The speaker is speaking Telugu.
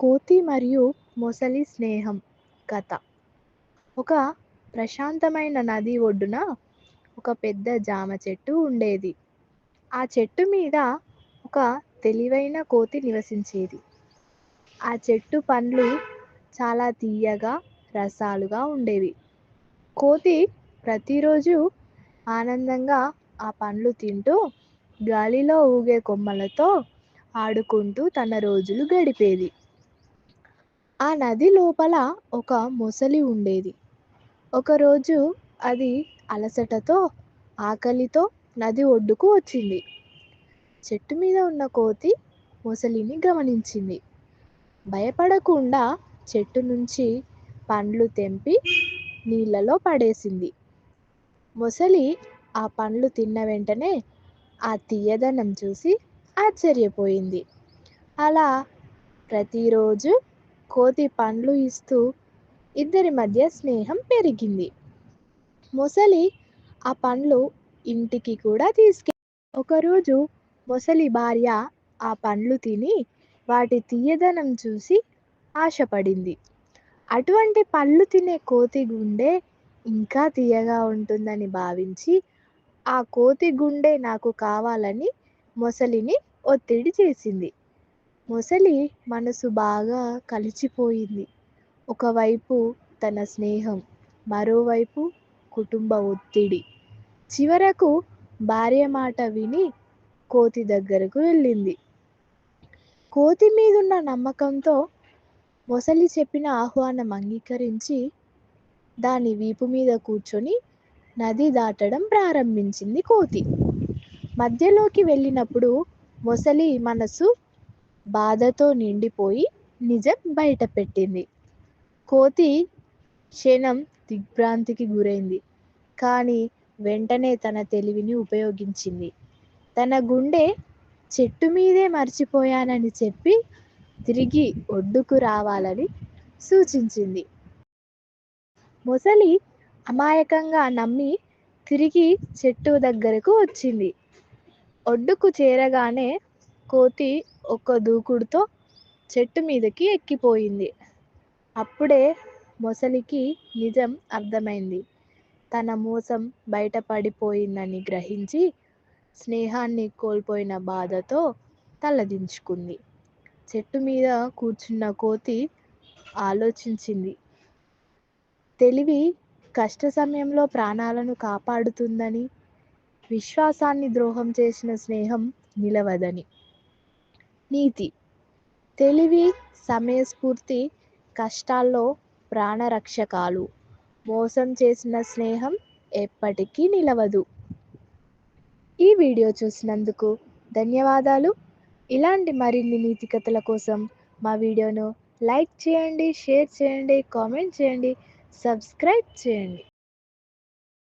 కోతి మరియు మొసలి స్నేహం కథ. ఒక ప్రశాంతమైన నది ఒడ్డున ఒక పెద్ద జామ చెట్టు ఉండేది. ఆ చెట్టు మీద ఒక తెలివైన కోతి నివసించేది. ఆ చెట్టు పండ్లు చాలా తీయగా రసాలుగా ఉండేవి. కోతి ప్రతిరోజు ఆనందంగా ఆ పండ్లు తింటూ గాలిలో ఊగే కొమ్మలతో ఆడుకుంటూ తన రోజులు గడిపేది. ఆ నది లోపల ఒక మొసలి ఉండేది. ఒకరోజు అది అలసటతో ఆకలితో నది ఒడ్డుకు వచ్చింది. చెట్టు మీద ఉన్న కోతి మొసలిని గమనించింది. భయపడకుండా చెట్టు నుంచి పండ్లు తెంపి నీళ్ళలో పడేసింది. మొసలి ఆ పండ్లు తిన్న వెంటనే ఆ తీయదనం చూసి ఆశ్చర్యపోయింది. అలా ప్రతిరోజు కోతి పండ్లు ఇస్తూ ఇద్దరి మధ్య స్నేహం పెరిగింది. మొసలి ఆ పండ్లు ఇంటికి కూడా తీసుకె ఒకరోజు మొసలి భార్య ఆ పండ్లు తిని వాటి తీయదనం చూసి ఆశపడింది. అటువంటి పళ్ళు తినే కోతి గుండె ఇంకా తీయగా ఉంటుందని భావించి ఆ కోతి గుండె నాకు కావాలని మొసలిని ఒత్తిడి చేసింది. మొసలి మనసు బాగా కలిచిపోయింది. ఒకవైపు తన స్నేహం మరోవైపు కుటుంబ ఒత్తిడి. చివరకు భార్య మాట విని కోతి దగ్గరకు వెళ్ళింది. కోతి మీదున్న నమ్మకంతో మొసలి చెప్పిన ఆహ్వానం అంగీకరించి దాని వీపు మీద కూర్చొని నది దాటడం ప్రారంభించింది కోతి. మధ్యలోకి వెళ్ళినప్పుడు మొసలి మనసు బాధతో నిండిపోయి నిజం బయటపెట్టింది. కోతి క్షణం దిగ్భ్రాంతికి గురైంది. కానీ వెంటనే తన తెలివిని ఉపయోగించింది. తన గుండె చెట్టు మీదే మర్చిపోయానని చెప్పి తిరిగి ఒడ్డుకు రావాలని సూచించింది. మొసలి అమాయకంగా నమ్మి తిరిగి చెట్టు దగ్గరకు వచ్చింది. ఒడ్డుకు చేరగానే కోతి ఒక్క దూకుడుతో చెట్టు మీదకి ఎక్కిపోయింది. అప్పుడే మొసలికి నిజం అర్థమైంది. తన మోసం బయటపడిపోయిందని గ్రహించి స్నేహాన్ని కోల్పోయిన బాధతో తలదించుకుంది. చెట్టు మీద కూర్చున్న కోతి ఆలోచించింది. తెలివి కష్ట సమయంలో ప్రాణాలను కాపాడుతుందని విశ్వాసాన్ని ద్రోహం చేసిన స్నేహం నిలవదని. నీతి. తెలివి సమయస్ఫూర్తి కష్టాల్లో ప్రాణరక్షకాలు. మోసం చేసిన స్నేహం ఎప్పటికీ నిలవదు. ఈ వీడియో చూసినందుకు ధన్యవాదాలు. ఇలాంటి మరిన్ని నీతి కథల కోసం మా వీడియోను లైక్ చేయండి షేర్ చేయండి కామెంట్ చేయండి సబ్స్క్రైబ్ చేయండి.